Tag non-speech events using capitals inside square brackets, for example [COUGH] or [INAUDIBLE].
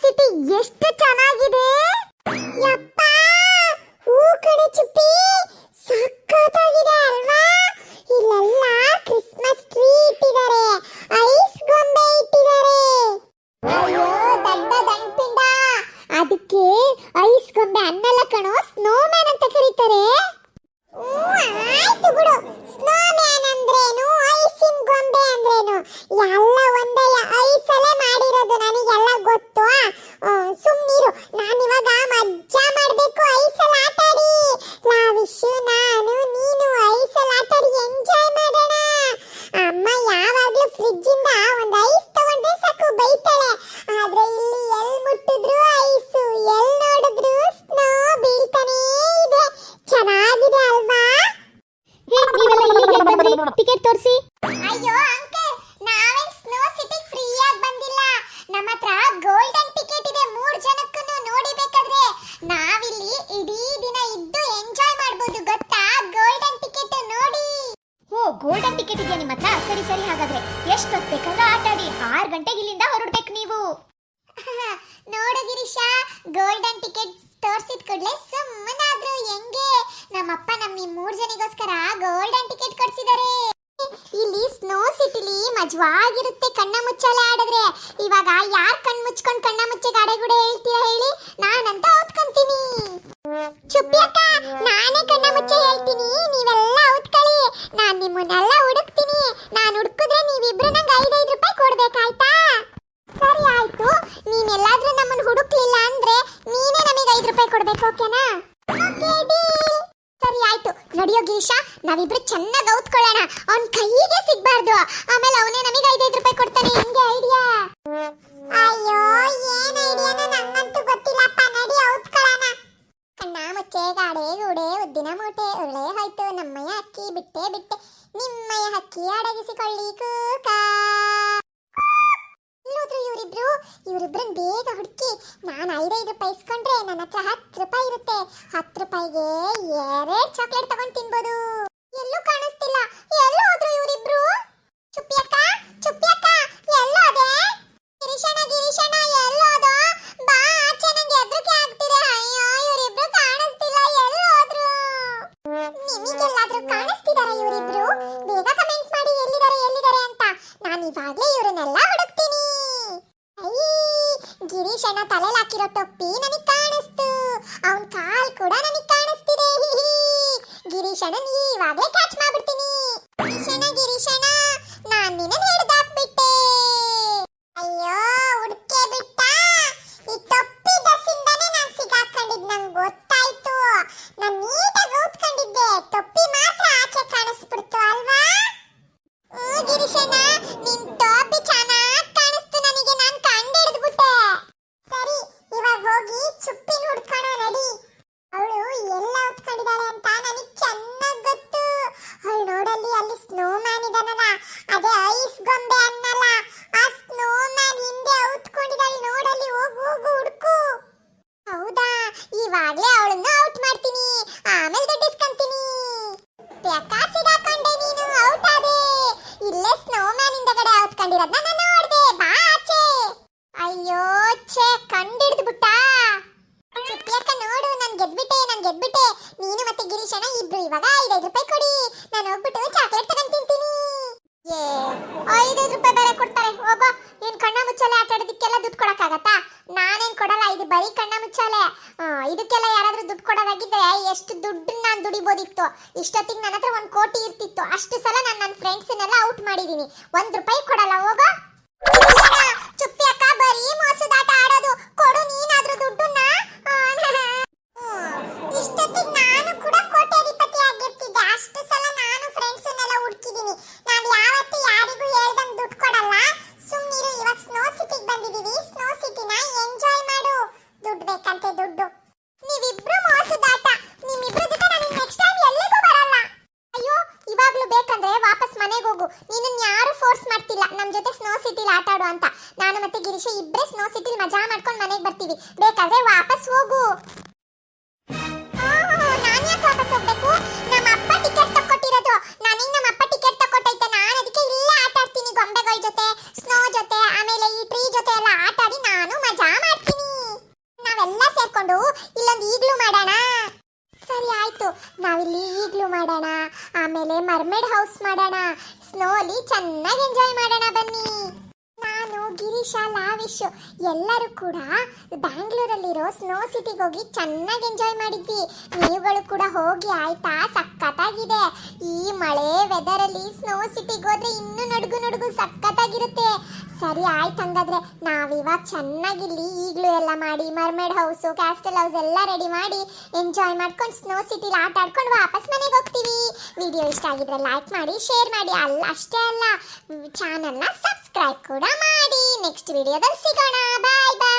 City ಎಷ್ಟು ಚೆನ್ನಾಗಿದೆ? ಯಪ್ಪ ಹೂ ಕಡೆ ಚುಪ್ಪಿ ಸಖತ್ತಾಗಿದೆ. ಟಿಕೆಟ್ ತೋರಿಸಿ. ಅಯ್ಯೋ ಅಂಕಲ್ ನಾವೇನ್ ಸ್ನೋ ಸಿಟಿ ಫ್ರೀ ಆಗಿ ಬಂದಿಲ್ಲ. ನಮ್ಮ ಹತ್ರ ಗೋಲ್ಡನ್ ಟಿಕೆಟ್ ಇದೆ ಮೂರ್ ಜನಕ್ಕೂ ನೋಡಿಬೇಕಾದ್ರೆ. ನಾವಿಲ್ಲಿ ಇಡೀ ದಿನ ಇದ್ದು ಎಂಜಾಯ್ ಮಾಡ್ಬೋದು ಗೊತ್ತಾ? ಗೋಲ್ಡನ್ ಟಿಕೆಟ್ ನೋಡಿ. ಓ ಗೋಲ್ಡನ್ ಟಿಕೆಟ್ ಇದೆಯಾ ನಿಮ್ಮ ಹತ್ರ? ಸರಿ ಸರಿ ಹಾಗಾದ್ರೆ. ಎಷ್ಟೊತ್ತು ಬೇಕಾದ್ರೂ ಆಟ ಆಡಿ. ಆರು ಗಂಟೆಗೆ ಇಲ್ಲಿಂದ ಹೊರಡ್ಬೇಕು ನೀವು. [LAUGHS] ನೋಡು ಗಿರೀಶ ಗೋಲ್ಡನ್ ಟಿಕೆಟ್ ತೋರ್ಸಿದ ಕೂಡಲೇ ಸುಮ್ಮನಾದ್ರು ಹೆಂಗೆ? ನಮ್ಮಪ್ಪ ನಮ್ಮ ಈ ಮೂರ್ ಜನಿಗೋಸ್ಕರ ಗೋಲ್ಡನ್ ಟಿಕೆಟ್ ಕೊಡ್ಸಿದ್ದಾರೆ ಇಲ್ಲಿ ಸ್ನೋ ಸಿಟಿಲಿ ಮಜವಾಗಿರುತ್ತೆ ಕಣ್ಣ ಮುಚ್ಚಾಲೆ ಆಡಿದ್ರೆ ಇವಾಗ ಯಾರ್ ಕಣ್ ಮುಚ್ಕೊಂಡ್ ಕಣ್ಣ ಮುಚ್ಚೆ ಗಾಡೆಗುಡೆ ಹೇಳ್ತೀರಾ ಹೇಳಿ ನಾನಂತ ಓದ್ಕೊಂತೀನಿ ಚುಪ್ಪಿ ಅಕ್ಕ, ನಾನೇ ಕಣ್ಣ ಮುಚ್ಚೆ ಹೇಳ್ತೀನಿ. ನೀವೆಲ್ಲ ಓದ್ಕೊಳ್ಳಿ ನಾನ್ ನಿಮ್ಮನ್ನೆಲ್ಲ ಹುಡುಕ್ತೀನಿ. ನಾನ್ ಹುಡುಕಿದ್ರೆ ನೀವಿಬ್ರು ನಂಗೆ ಐದೈದು ರೂಪಾಯಿ ಕೊಡ್ಬೇಕಾಯ್ತಾ? ಸರಿ ಆಯ್ತು. ನೀನೆಲ್ಲಾದ್ರೂ ನಮ್ಮನ್ನು ಹುಡುಕ್ಲಿಲ್ಲ ಅಂದ್ರೆ ನೀನೇ ನಮಗೆ ಐದು ರೂಪಾಯಿ ಕೊಡ್ಬೇಕು, ಓಕೆನಾ? ಓಕೆ ಆಯ್ತು. ನಡಿಯೋ ಗಿರೀಶ ನಾವಿಬ್ರು ಚೆನ್ನಾಗಿ ಔತ್ಕೊಳ್ಳೋಣ. ಅವನ ಕೈಗೆ ಸಿಗ್ಬಾರ್ದು. ಆಮೇಲೆ ಅವನೇ ನಮಗೆ ಐದೈದು ರೂಪಾಯಿ ಕೊಡ್ತಾನೆ. ಹೆಂಗೆ ಐಡಿಯಾ? ಅಯ್ಯೋ ಏನ್ ಐಡಿಯಾನ ನಂಗಂತೂ ಗೊತ್ತಿಲ್ಲಪ್ಪ. ನಡಿ ಔತ್ಕೊಳ್ಳೋಣ. ಕಣ್ಣ ಮುಚ್ಚೆ ಗಾಡೆ ಗೂಡೆ ಉದ್ದಿನ ಮೂಟೆ ಉರುಳೆ ಹೋಯ್ತು. ನಮ್ಮಯ್ಯ ಅಕ್ಕಿ ಬಿಟ್ಟೆ ಬಿಟ್ಟೆ. ನಿಮ್ಮಯ್ಯ ಹಕ್ಕಿ ಅಡಗಿಸಿಕೊಳ್ಳಿ ಕೂಕ. ಇವರಿಬ್ರು ಇವರಿಬ್ರನ್ನ ಬೇಗ ಹುಡುಕಿ, ನಾನು ಐದೈದು ರೂಪಾಯಿ ಇಸ್ಕೊಂಡ್ರೆ ನನ್ನ ಹತ್ರ ಹತ್ತು ರೂಪಾಯಿ ಇರುತ್ತೆ. ಹತ್ತು ರೂಪಾಯಿಗೆ ಎರಡು ಚಾಕ್ಲೇಟ್ ತಗೊಂಡು ತಿನ್ಬೋದು. ಎಲ್ಲೂ ಕಾಣಿಸ್ತಿಲ್ಲ. ಎಲ್ಲೂ ಹೋದ್ರು ಇವರಿಬ್ರು? ಚುಪ್ಪಿ ಅಕ್ಕ ಚುಪ್ಪಿ ಅಕ್ಕ, ಎಲ್ಲೋ ಅದೇ ಗಿರೀಶಣ್ಣ ಗಿರೀಶಣ್ಣ, ಎಲ್ಲೋ ಅದು ಬಾ ಆಚೆ ನಂಗೆ ಎದ್ರಿಕೆ ಆಗ್ತಿದೆ. ಅಯ್ಯೋ, ಇವರಿಬ್ರು ಕಾಣಿಸ್ತಿಲ್ಲ. ಎಲ್ಲೋ ಹೋದ್ರು? ನಿಮಗೆಲ್ಲಾದ್ರೂ ಕಾಣಿಸ್ತಿದಾರ ಇವರಿಬ್ರು? ಬೇಗ ಕಮೆಂಟ್ ಮಾಡಿ ಎಲ್ಲಿದ್ದಾರೆ ಎಲ್ಲಿದ್ದಾರೆ ಅಂತ. ನಾನು ಇವಾಗ್ಲೇ ಇವರನ್ನೆಲ್ಲ ಹುಡುಕ್ತೀನಿ ಗಿರೀಶ್ ಅಣ್ಣ ತಲೆಲ್ ಹಾಕಿರೋ ಟೊಪ್ಪಿ ನನಗೆ ಕಾಣಿಸ್ತು ಅವನ್ ಕಾಲ್ ಕೂಡ ನನಗೆ ಕಾಣಿಸ್ತಿದೆ. ಗಿರೀಶ್ ಅಣ್ಣನ್ ಇವಾಗ್ಲೇ ಔತ್ಕೊಂಡಿರೋದ್ನ ನಾನು ನೋಡ್ದೆ, ಬಾ ಆಚೆ. ಅಯ್ಯೋ, ಛೇ, ಕಂಡಿಡ್ದು ಬಿಟ್ಟಾ ಚುಪ್ಪಿಯಕ್ಕ ನೋಡು, ನಾನು ಗೆದ್ಬಿಟ್ಟೆ ನಾನು ಗೆದ್ಬಿಟ್ಟೆ. ನೀನು ಮತ್ತೆ ಗಿರೀಶಣ್ಣ ಇಬ್ರು ಇವಾಗ ಐದೈದು ರೂಪಾಯಿ ಕೊಡಿ. ನಾನು ಹೋಗ್ಬಿಟ್ಟು ಚಾಕ್ಲೇಟ್ ತಗೊಂಡ್ ತಿಂತೀನಿ. ಏ, ಐದೈದು ರೂಪಾಯಿ ಬೇರೆ ಕೊಡ್ತಾರೆ. ಹೋಗೋ, ನೀನ್ ಕಣ್ಣ ಮುಚ್ಚಲೆ ಆಟ ಆಡೋದಕ್ಕೆಲ್ಲ ದುಡ್ಡು ಕೊಡಕ್ಕಾಗತ್ತಾ? ಬರೀ ಕಣ್ಣ ಮುಚ್ಚಾಲೆ. ಇದಕ್ಕೆಲ್ಲ ಯಾರಾದರೂ ದುಡ್ಡು ಕೊಡೋದಾಗಿದ್ರೆ ಎಷ್ಟು ದುಡ್ಡು ನಾನು ದುಡಿಬೋದಿತ್ತು. ಇಷ್ಟೊತ್ತಿಗೆ ನನ್ನ ಹತ್ರ ಒಂದು ಕೋಟಿ ಇರ್ತಿತ್ತು. ಅಷ್ಟು ಸಲ ನಾನು ನನ್ನ ಫ್ರೆಂಡ್ಸನ್ನೆಲ್ಲ ಔಟ್ ಮಾಡಿದ್ದೀನಿ ಒಂದು ರೂಪಾಯಿ ಕೊಡಲ್ಲ, ಹೋಗೋ ಚುಪ್ಪಿ ಅಕ್ಕ ಬರೀ ಮೋಸದಾಟ ಆಡೋದು ಕೊಡು ನೀನಾದ್ರೂ ದುಡ್ಡನ್ನ ಇಷ್ಟೊತ್ತಿಗೆ ನಾನು ಕೂಡ ಕೋಟ್ಯಾಧಿಪತಿ ಆಗಿರ್ತಿದ್ದೆ ಅಷ್ಟು ಸಲ ನಾನು ಫ್ರೆಂಡ್ಸನ್ನೆಲ್ಲ ಹುಡುಕಿದೀನಿ ನಾವ್ ಯಾವತ್ತೂ ಯಾರಿಗೂ ಹೇಳ್ದಂಗ್ ದುಡ್ಡು ಕೊಡಲ್ಲ ಸುಮ್ಮನಿರು ಇವಾಗ ಸ್ನೋ ಸಿಟಿಗೆ ಬಂದಿದೀವಿ ಸ್ನೋ ಸಿಟಿನ ಎಂಜಾಯ್ ಮಾಡು ದುಡ್ಡು ಬೇಕಂತೆ ದುಡ್ಡು ನೀವಿಬ್ರು ಮೋಸದಾಟ ನಿಮ್ಮಿಬ್ರ ಜೊತೆ ನಾನು ನೆಕ್ಸ್ಟ್ ಟೈಮ್ ಎಲ್ಲಿಗೂ ಬರಲ್ಲ ಅಯ್ಯೋ ಇವಾಗ್ಲೂ ಬೇಕಂದ್ರೆ ವಾಪಸ್ ಮನೆಗೆ ಹೋಗು ನೀನು ಯಾರು ಫೋರ್ಸ್ ಮಾಡ್ತಿಲ್ಲ ನಮ್ ಜೊತೆ ಸ್ನೋ ಸಿಟಿಲಿ ಆಟ ಆಡು ಅಂತ. ನಾನು ಮತ್ತೆ ಗಿರೀಶ ಇಬ್ರೆ ಸ್ನೋ ಸಿಟಿಲಿ ಮಜಾ ಮಾಡ್ಕೊಂಡು ಮನೆಗೆ ಬರ್ತೀವಿ. ಬೇಕಾದ್ರೆ ವಾಪಸ್ ಹೋಗು. ನಾನು ಯಾಕೆ ವಾಪಸ್ ಹೋಗ್ಬೇಕು? ನಮ್ಮ ಅಪ್ಪ ಟಿಕೆಟ್ ನಾವಿಲ್ಲಿ ಈಗಲೂ ಮಾಡೋಣ. ಆಮೇಲೆ ಮರ್ಮೇಡ್ ಹೌಸ್ ಮಾಡೋಣ. ಸ್ನೋಲಿ ಚೆನ್ನಾಗಿ ಎಂಜಾಯ್ ಮಾಡೋಣ ಬನ್ನಿ. ನಾನು, ಗಿರೀಶ, ಲಾವಿಶ್ ಎಲ್ಲರೂ ಕೂಡ ಬ್ಯಾಂಗ್ಳೂರಲ್ಲಿರೋ ಸ್ನೋ ಸಿಟಿಗೆ ಹೋಗಿ ಚೆನ್ನಾಗಿ ಎಂಜಾಯ್ ಮಾಡಿದ್ವಿ. ನೀವುಗಳು ಕೂಡ ಹೋಗಿ ಆಯ್ತಾ? ಸಕ್ಕತ್ತಾಗಿದೆ ಈ ಮಳೆ ವೆದರಲ್ಲಿ ಸ್ನೋ ಸಿಟಿಗೆ ಹೋದ್ರೆ ಇನ್ನೂ ನಡುಗು ನಡುಗು ಸಖತ್ ಸರಿ ಆಯ್ತು ಹಂಗಾದ್ರೆ ನಾವಿವಾಗ ಚೆನ್ನಾಗಿಲ್ಲಿ ಈಗಲೂ ಎಲ್ಲ ಮಾಡಿ, ಮರ್ಮೇಡ್ ಹೌಸು ಕ್ಯಾಸ್ಟಲ್ ಹೌಸ್ ಎಲ್ಲ ರೆಡಿ ಮಾಡಿ ಎಂಜಾಯ್ ಮಾಡ್ಕೊಂಡು ಸ್ನೋ ಸಿಟಿಲಿ ಆಟ ಆಡ್ಕೊಂಡು ವಾಪಸ್ ಮನೆಗೆ ಹೋಗ್ತೀವಿ. ವಿಡಿಯೋ ಇಷ್ಟ ಆಗಿದ್ರೆ ಲೈಕ್ ಮಾಡಿ ಶೇರ್ ಮಾಡಿ. ಅಲ್ಲ ಅಷ್ಟೇ ಅಲ್ಲ ಚಾನಲ್ನ ಸಬ್ಸ್ಕ್ರೈಬ್ ಕೂಡ ಮಾಡಿ. ನೆಕ್ಸ್ಟ್ ವಿಡಿಯೋದಲ್ಲಿ ಸಿಗೋಣ. ಬಾಯ್ ಬಾಯ್